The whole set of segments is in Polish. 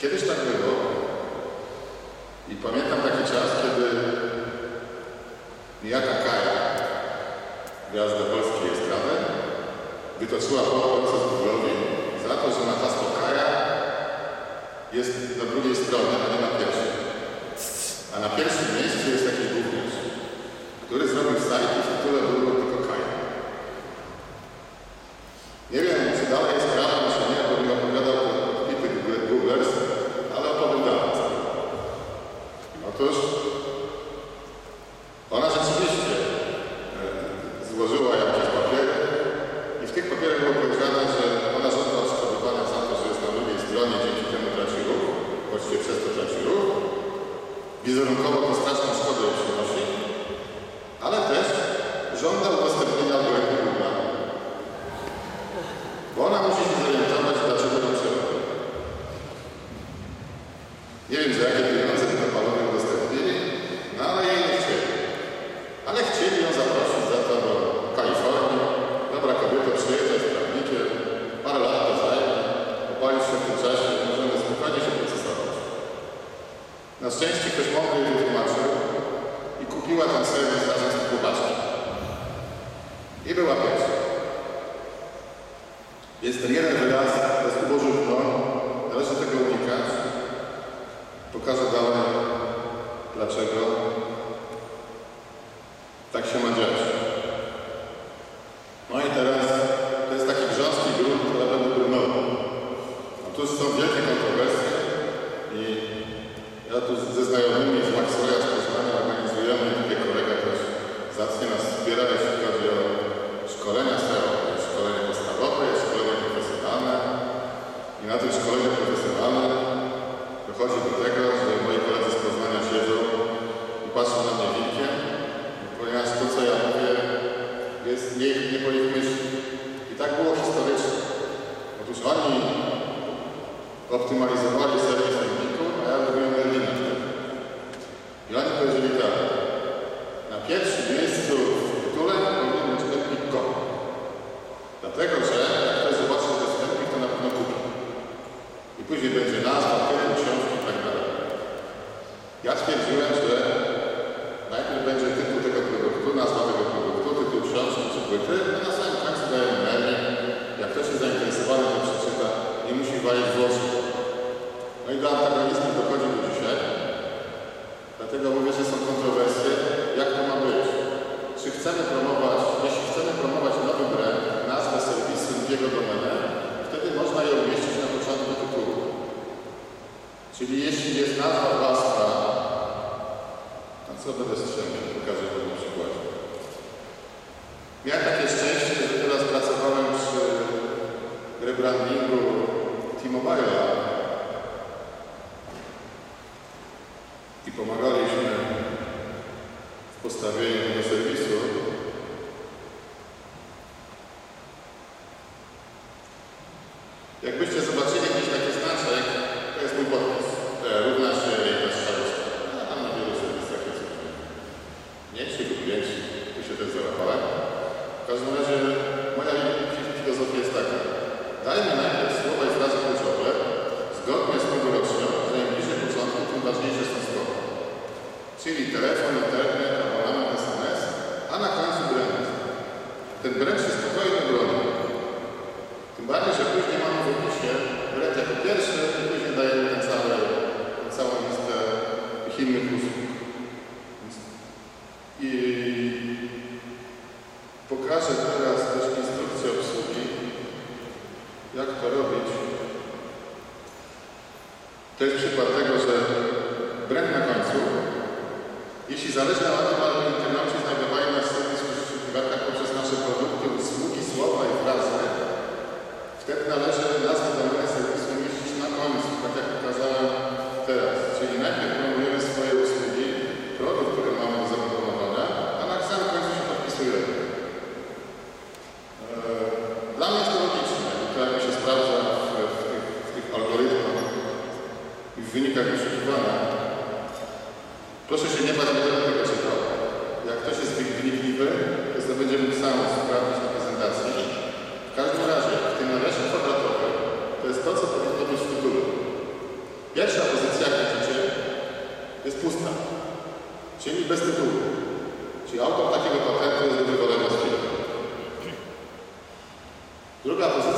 Kiedyś tak było i pamiętam taki czas, kiedy niejaka Kaja, gwiazda polskiej estrady, wytoczyła proces Google'owi za to, że na hasło Kaja jest na drugiej stronie, a nie na pierwszej. A na pierwszym miejscu jest jakiś gówniarz, który zrobił sajt i w tytule było tylko Kaja. Nie wiem, czy dalej jest prawdą, czy nie, bo mi opowiadał Pity Googlers, ale opowiem dalej. Otóż ona rzeczywiście e, złożyła jakieś papiery i w tych papierach było powiedziane, że ona żąda odszkodowania za to, że jest na drugiej stronie, dzięki temu traci ruch, właściwie przez to traci ruch. Wizerunkowo to straszną szkodę jej przynosi, ale też żąda udostępnienia algorytmu Google. Bo ona musi się zorientować, dlaczego to trzeba. Nie wiem, za jakie pieniądze by to panowie udostępnili, no ale jej nie chcieli. Ale chcieli ją zaprosić za to do Kalifornii. Dobra kobieto, przyjeżdżaj z prawnikiem, parę lat to zajmie, opalisz się w tym czasie, możemy spokojnie się procesować. Na szczęście ktoś mądry wytłumaczył i kupiła ten serwis razem z tłumaczem. I była pierwsza. Jest ten jeden wyraz, to jest ubożówko, należy tego unikać. Pokażę dalej, dlaczego tak się ma dziać. No i teraz to jest taki grząski grunt, który będę brunął. Otóż są wielkie kontrowersje i ja tu ze znajomymi z Maxwella z Poznania organizujemy i tutaj kolega też zacnie nas wspiera, jeśli chodzi o szkolenia SEO. Jest szkolenie podstawowe, jest szkolenie profesjonalne i na tym szkoleniu profesjonalnym dochodzi do tego, że moi koledzy z Poznania siedzą i patrzą na mnie wilkiem, ponieważ to, co ja mówię, jest nie, nie po ich myśli. I tak było historycznie. Otóż oni optymalizowali serwis Empiku, a ja robiłem Merlina wtedy. I oni powiedzieli tak, na pierwszym miejscu w tytule powinien być Empik.com. Dlatego, że jak ktoś zobaczy, że to jest Empik, to na pewno kupi. I później będzie nazwa, tytuł, książki i tak dalej. Ja stwierdziłem, że najpierw będzie tytuł tego produktu, nazwa tego produktu, tytuł książki czy płyty, a na samym końcu daję Merlin. Jak ktoś jest zainteresowany, to przeczyta, nie musi walić włosów. No i do antagonizmu dochodzi do dzisiaj. Dlatego mówię, że są kontrowersje, jak to ma być. Czy chcemy promować, jeśli chcemy promować nowy brand, nazwę serwisu lub jego domenę, wtedy można je umieścić na początku tytułu. Czyli jeśli jest nazwa własna, a co będę strzelał, pokażę to na przykładzie. Miałem takie szczęście, że teraz pracowałem przy rebrandingu T-Mobile'a i pomagaliśmy w postawieniu tego serwisu. Jakbyście zobaczyli jakiś taki znaczek, to jest mój podpis. To ja równa się jedna strzałeczka. A tam na wielu serwisach jest. Mniejszy lub większy. Tu się też załapałem. W każdym razie moja filozofia jest taka. Dajmy najpierw słowa i frazy kluczowe, zgodnie z tegorocznią, że im początku, tym ważniejsze są słowa. Czyli telefon, abonament, w wynikach wyszukiwania, proszę się nie bać, będę tego czytał. Jak ktoś jest wnikliwy, to będzie mógł sam sprawdzić na prezentacji. W każdym razie, w tym nawiasie kwadratowym, to jest to, co powinno być w tytule. Pierwsza pozycja, jak widzicie, jest pusta, czyli bez tytułu. Czyli autor takiego patentu jest do z. Druga pozycja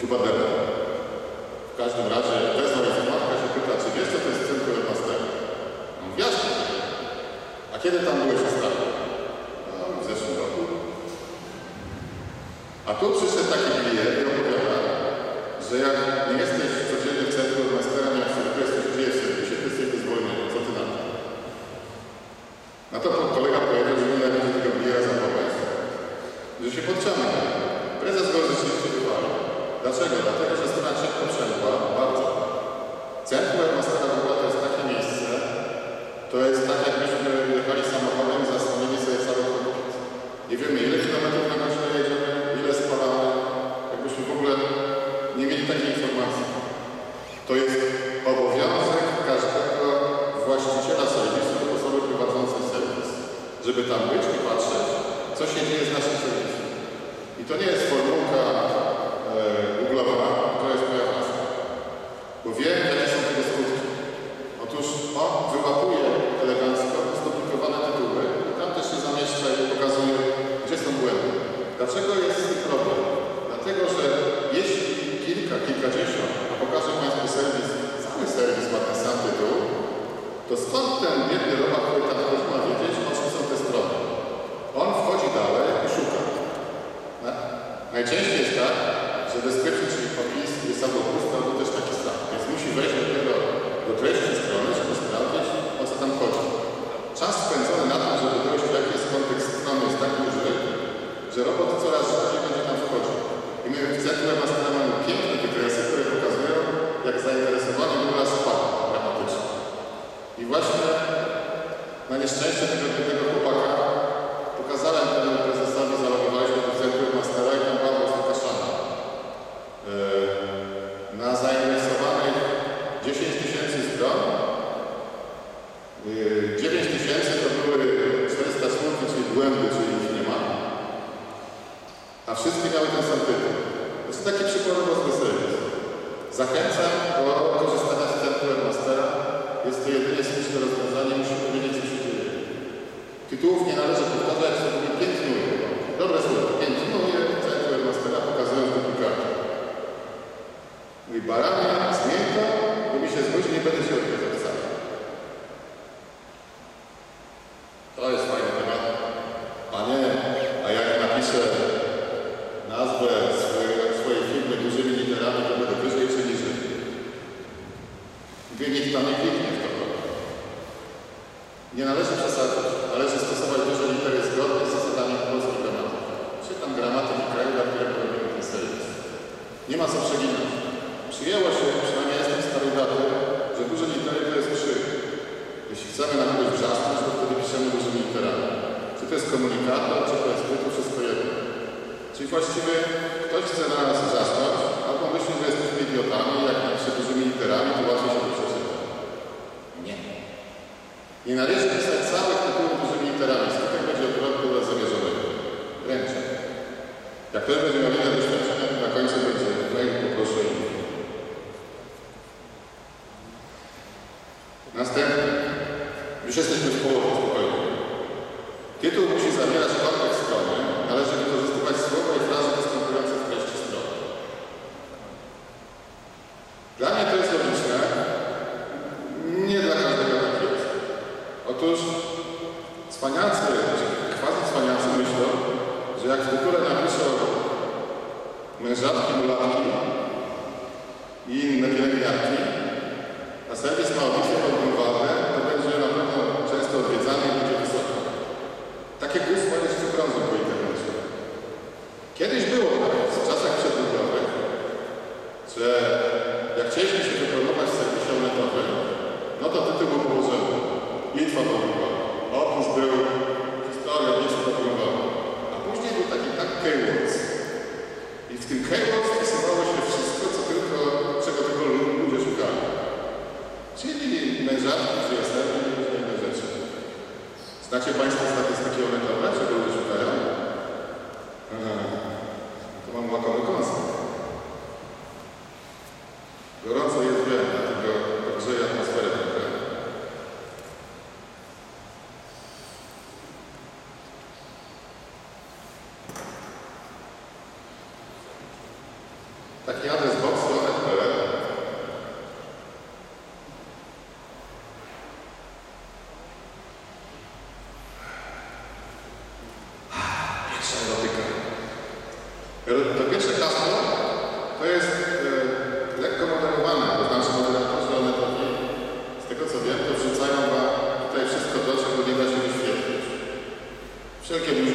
Chyba Deda. W każdym razie wezwał informatka się pyta, czy wiesz, co to jest cyrk 11? No jasne. A kiedy tam byłeś ostatnio? No, w zeszłym roku. A tu przyszedł taki Das kommt głębi, czyli już nie ma. A wszystkie miały ten sam tytuł. To jest taki przykładowo zły serwis. Zachęcam do korzystania z centrum Mastera. Jest to jedynie słuszne rozwiązanie, muszę powiedzieć, co się dzieje. Tytułów nie należy powtarzać, co mówi piętnuje. Dobre słowo, piętnuje centrum Mastera, pokazując duplikat. Mój baranie, zmień to, bo mi się zgodzi, nie będę się odbywał. Пожалуйста. listę całych tak tytułów dużymi literami. Skutek będzie odwrotny dla zamierzonego. Ręczę. Jak ktoś będzie miał inne doświadczenia, to na końcu będzie mail poproszę info. Następny. Już jesteśmy w połowie spokojnie. Tytuł musi zawierać Serwis ma ambicje podbudowalne, to będzie na pewno często odwiedzany i będzie wysoko. Takie gusła jest w branży po internecie. Kiedyś było nawet, w czasach przedmiotowych, że jak chcieliśmy się wypromować z serwisem netowym, no to tytuł był położony. Litwa podbudowa. Oprócz był historia Litwy podbudowa. A później był taki tak Keywords. I w tym Keywords wpisywało się wszystko. Macie Państwo statystyki odletowe, czy ludzie szukają? To mam łakomy koncert. Gorąco jest wiem, dlatego grzeje atmosferę trochę. Taki adres Все, кем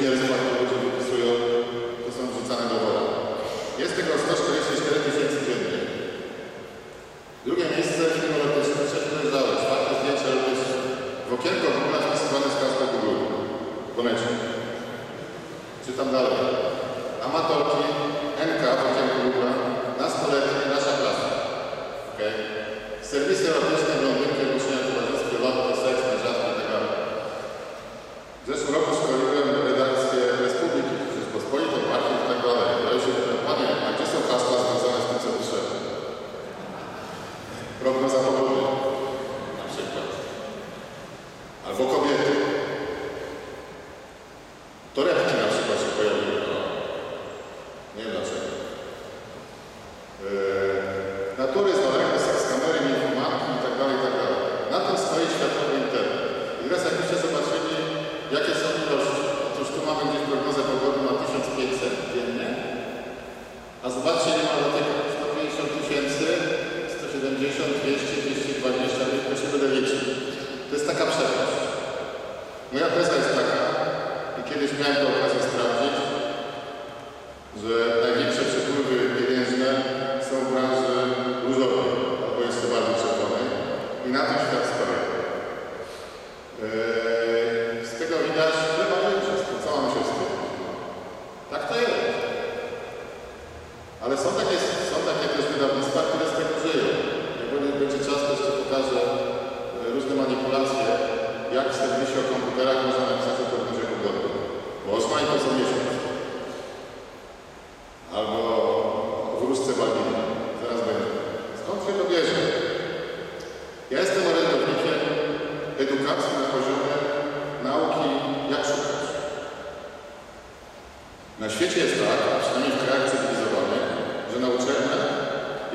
Na świecie jest tak, przynajmniej w krajach cywilizowanych, że na uczelniach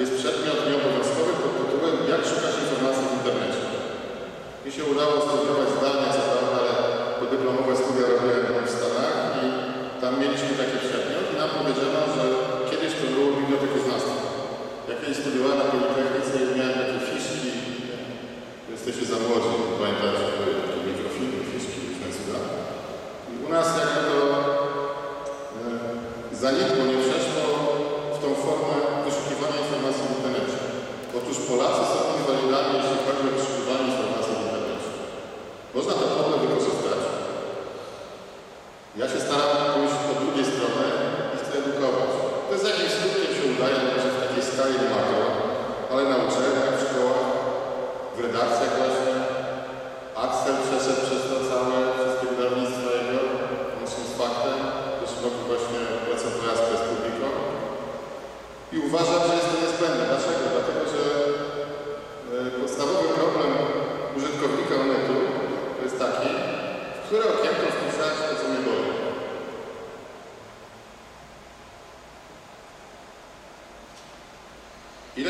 jest przedmiot nieobowiązkowy pod tytułem Jak szukać informacji w internecie. Mi się udało studiować zdalnie, co prawda, ale podyplomowe studia robiłem w Stanach i tam mieliśmy taki przedmiot i nam powiedziano, że kiedyś to było bibliotekoznawstwo. Jak kiedyś studiowałem na Politechnice i miałem takie fiszki, jesteście za młodzi, pamiętacie, takie mikrofilmy, fiszki, różne cuda. nie, ponieważ to w tą formę wyszukiwania informacji w internecie. Otóż Polacy są inwalidami, jeśli chodzi o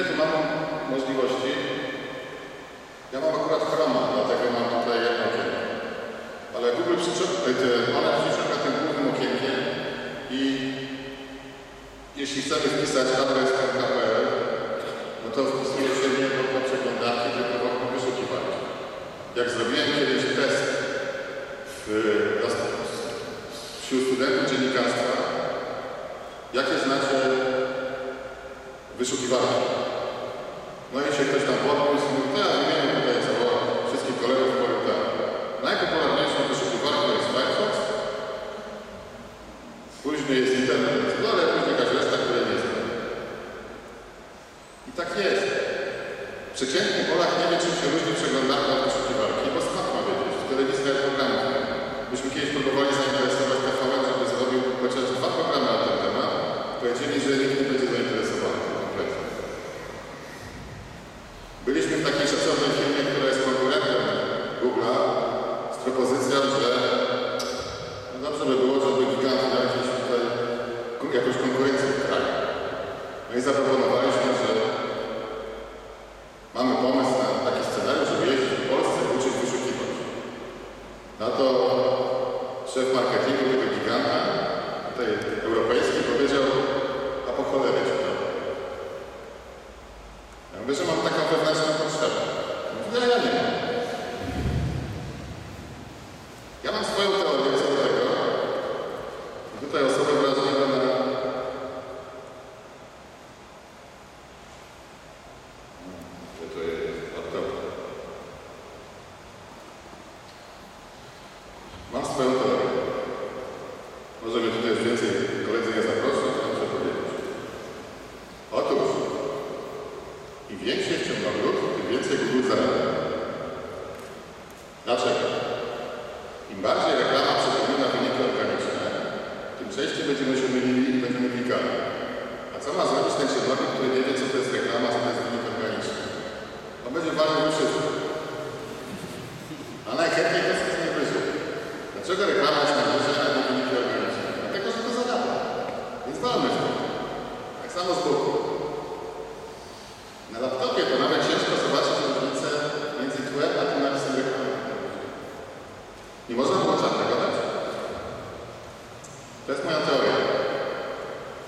Ile tu mam możliwości? Ja mam akurat chroma, dlatego mam tutaj jedno okienko. Ale Google przyczepia, ona przyczepia tym głównym okienkiem i jeśli chcemy wpisać adres .pl, no to wpisuje się nie do przeglądarki, tylko w okno wyszukiwarki. Jak zrobiłem kiedyś test w, wśród studentów dziennikarstwa, jakie znacie wyszukiwarki? No i się ktoś tam podniósł, mówi, to ja wymienię tutaj całe wszystkich kolegów powiem tak. Najpopularniejszą wyszukiwarką jest Firefox, później jest Internet Explorer, później jakaś reszta, której nie znam. I tak jest. Przeciętny Polak nie wie, czym się różni przeglądarka od wyszukiwarki, bo skąd ma wiedzieć? Telewizja jest programem. Myśmy kiedyś próbowali zainteresować TVN, żeby zrobił chociaż dwa programy na ten temat. Powiedzieli, że nikt nie będzie zainteresowany tym kompletnie. Byliśmy w takiej szacownej firmie, która jest konkurentem Google'a z propozycją, że no dobrze by było, żeby giganty miał jakieś tutaj jakąś konkurencję w kraju. No i zaproponowaliśmy, że mamy pomysł na taki scenariusz, żeby jeździć w Polsce i uczyć wyszukiwać. Na to szef marketingu tego giganta, tej europejskiej, powiedział, a po cholerę ci to. Ja mówię, że mam taką wewnętrzną potrzebę. Mówię, ja nie mam. Ja mam swoją teorię co do tego. I tutaj osoba wrażliwa na... Gdzie to jest? Laptop. Mam swoją teorię. Może mnie tutaj już więcej koledzy nie zaproszą, to muszę powiedzieć. Otóż, im większy jest ciągowrót, tym więcej Google zarabia. Dlaczego? Im bardziej reklama przypomina wyniki organiczne, tym częściej będziemy się mylili i będziemy klikali. A co ma zrobić ten ciągowrót, który nie wie, co to jest reklama, co to jest wynik organiczny? On będzie walczył wszystko. A najchętniej to wszystko nie wyjdzie. Dlaczego reklama jest najwyższa, a nie wyniki organiczne? Dlatego, że to zarabia. Więc walmy w to. Tak samo z boku. Na laptopie to nawet ciężko zobaczyć różnicę między tłem a tym napisem reklamy. Nie można było czarnego dać. To jest moja teoria.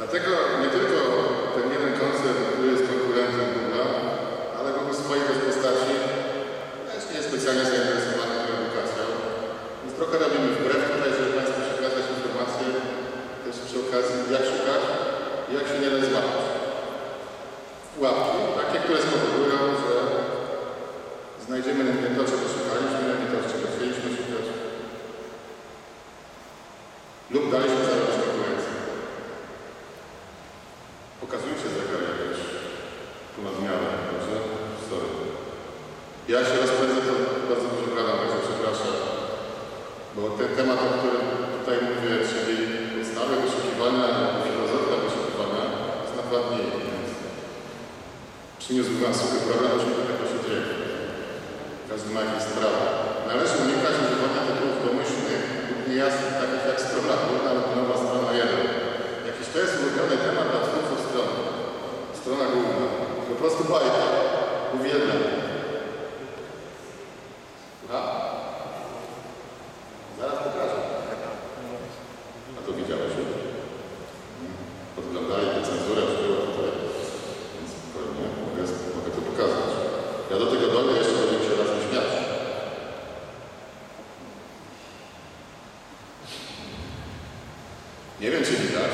Dlatego nie tylko ten jeden koncern, który jest konkurentem Google'a, ale Google w swojej też postaci też nie jest specjalnie zainteresowany tą edukacją. Więc trochę robimy wbrew tutaj, żeby Państwu przekazać informacje też przy okazji, jak szukać i jak się nie da złapać. Pułapki, takie, które spowodują, że znajdziemy nie to, czego szukaliśmy, nie to, czego chcieliśmy szukać. Lub daliśmy zarobić konkurencję. Pokazujcie zegar jakoś tu na zmianę, dobrze? Sorry. Ja się rozpędzę, to bardzo dużo gadam, także przepraszam. Bo ten temat, o którym tutaj mówię, czyli podstawy wyszukiwania, filozofia wyszukiwania, jest na dwa dni, więc przyniósł nam suchy program, o czym tego się dzieje. Każdy ma jakieś sprawy. Należy unikać używania tytułów domyślnych lub niejasnych, takich jak strona główna lub nowa strona 1. Jakiś to jest ulubiony temat dla twórców strony. Strona główna. Po prostu bajka. Uwielbiam. Słucham? Zaraz pokażę. A to widziałeś już? Podglądali tę cenzurę, już było tutaj. Więc spokojnie, mogę, mogę to pokazać. Ja do tego dojdę, jeszcze będziemy się razem śmiać. Nie wiem, czy widać,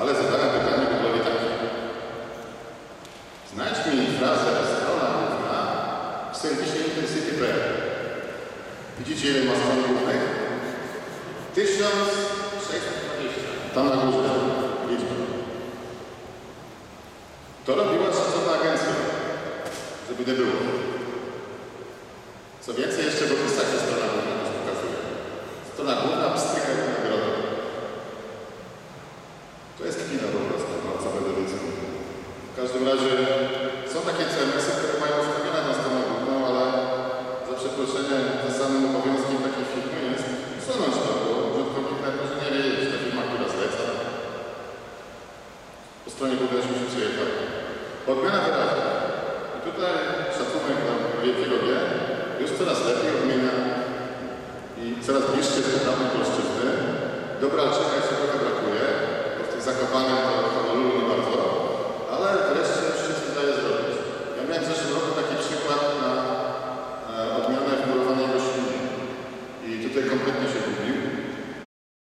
ale zadałem pytanie Google'owi takie. Znajdź mi frazę strona główna w serwisie intercity.pl. Widzicie, ma stron głównych? 1620. W każdym razie są takie CMS-y, które mają ustawione na stronę no, główną, ale za przeproszeniem zasadnym obowiązkiem takiej firmy jest usunąć to, bo użytkownik nawet może nie wiedzieć, ta firma, która zleca. Po stronie głównej się przyjechać. Tak. Odmiana wyraźna. I tutaj szacunek dla wielkiego G już coraz lepiej odmienia i coraz bliżej czytamy polszczyzny. Dobra, czekaj, się trochę brakuje, bo w tym zakopanym to, to